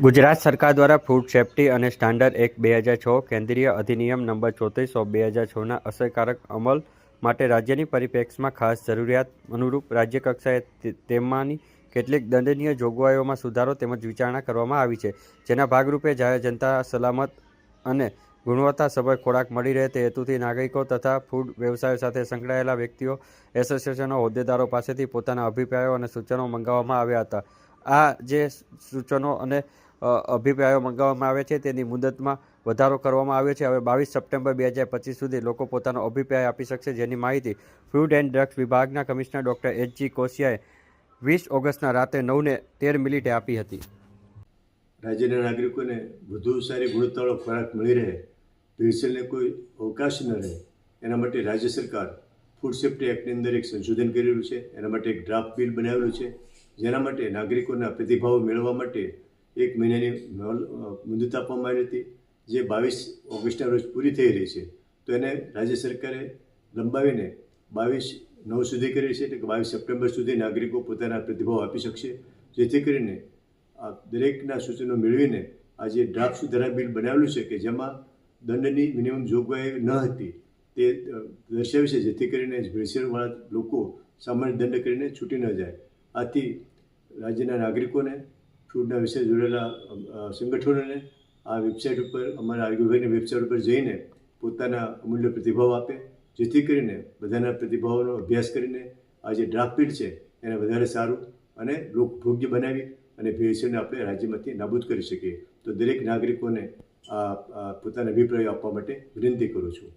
ગુજરાત સરકાર દ્વારા food safety અને સ્ટાન્ડર્ડ એક બે હજાર છ કેન્દ્રીય અધિનિયમ નંબર ચોત્રીસ બે હજાર છના અસરકારક અમલ માટે રાજ્યની પરિપ્રેક્ષમાં ખાસ જરૂરિયાત અનુરૂપ રાજ્ય કક્ષાએ તેમાંની કેટલીક દંડનીય જોગવાઈઓમાં સુધારો તેમજ વિચારણા કરવામાં આવી છે. જેના ભાગરૂપે જાહેર જનતા સલામત અને ગુણવત્તાસભર ખોરાક મળી રહે તે હેતુથી નાગરિકો તથા ફૂડ વ્યવસાય સાથે સંકળાયેલા વ્યક્તિઓ, એસોસિએશનો હોદ્દેદારો પાસેથી પોતાના અભિપ્રાયો અને સૂચનો મંગાવવામાં આવ્યા હતા. આ જે સૂચનો અને અભિપ્રાયો મંગાવવામાં આવે છે તેની મુદતમાં વધારો કરવામાં આવ્યો છે. હવે બાવીસ સપ્ટેમ્બર બે હજાર પચીસ સુધી લોકો પોતાનો અભિપ્રાય આપી શકશે જેની માહિતી ફૂડ એન્ડ ડ્રગ્સ વિભાગના કમિશનર ડૉક્ટર એચ જી કોશિયાએ વીસ ઓગસ્ટના રાતે નવને તેર મિનિટે આપી હતી. રાજ્યના નાગરિકોને વધુ સારી ગુણવત્તાવાળો ખોરાક મળી રહે ભેળસેળને કોઈ અવકાશ ન રહે, એના માટે રાજ્ય સરકાર ફૂડ સેફ્ટી એક્ટની અંદર એક સંશોધન કરેલું છે. એના માટે એક ડ્રાફ્ટ બિલ બનાવેલું છે. જેના માટે નાગરિકોના પ્રતિભાવો મેળવવા માટે એક મહિનાની મુદત આપવામાં આવી હતી, જે બાવીસ ઓગસ્ટના રોજ પૂરી થઈ રહી છે. તો એને રાજ્ય સરકારે લંબાવીને બાવીસ નવ સુધી કરી છે, એટલે કે બાવીસ સપ્ટેમ્બર સુધી નાગરિકો પોતાના પ્રતિભાવ આપી શકશે, જેથી કરીને આ દરેકના સૂચનો મેળવીને આ જે ડ્રાફ્ટ સુધારા બિલ બનાવેલું છે કે જેમાં દંડની મિનિમમ જોગવાઈ ન હતી, તે દર્શાવી છે, જેથી કરીને ભેળસેળવાળા લોકો સામાન્ય દંડ કરીને છૂટી ન જાય. આથી રાજ્યના નાગરિકોને ફૂડના વિશે જોડેલા સંગઠનોને, આ વેબસાઇટ ઉપર અમારા આરોગ્ય વિભાગની વેબસાઇટ ઉપર જઈને પોતાના અમૂલ્ય પ્રતિભાવ આપે, જેથી કરીને બધાના પ્રતિભાવોનો અભ્યાસ કરીને આ જે ડ્રાફ્ટ છે એને વધારે સારું અને લોકભોગ્ય બનાવી અને ભેળસેળને આપણે રાજ્યમાંથી નાબૂદ કરી શકીએ. તો દરેક નાગરિકોને આ પોતાના અભિપ્રાયો આપવા માટે વિનંતી કરું છું.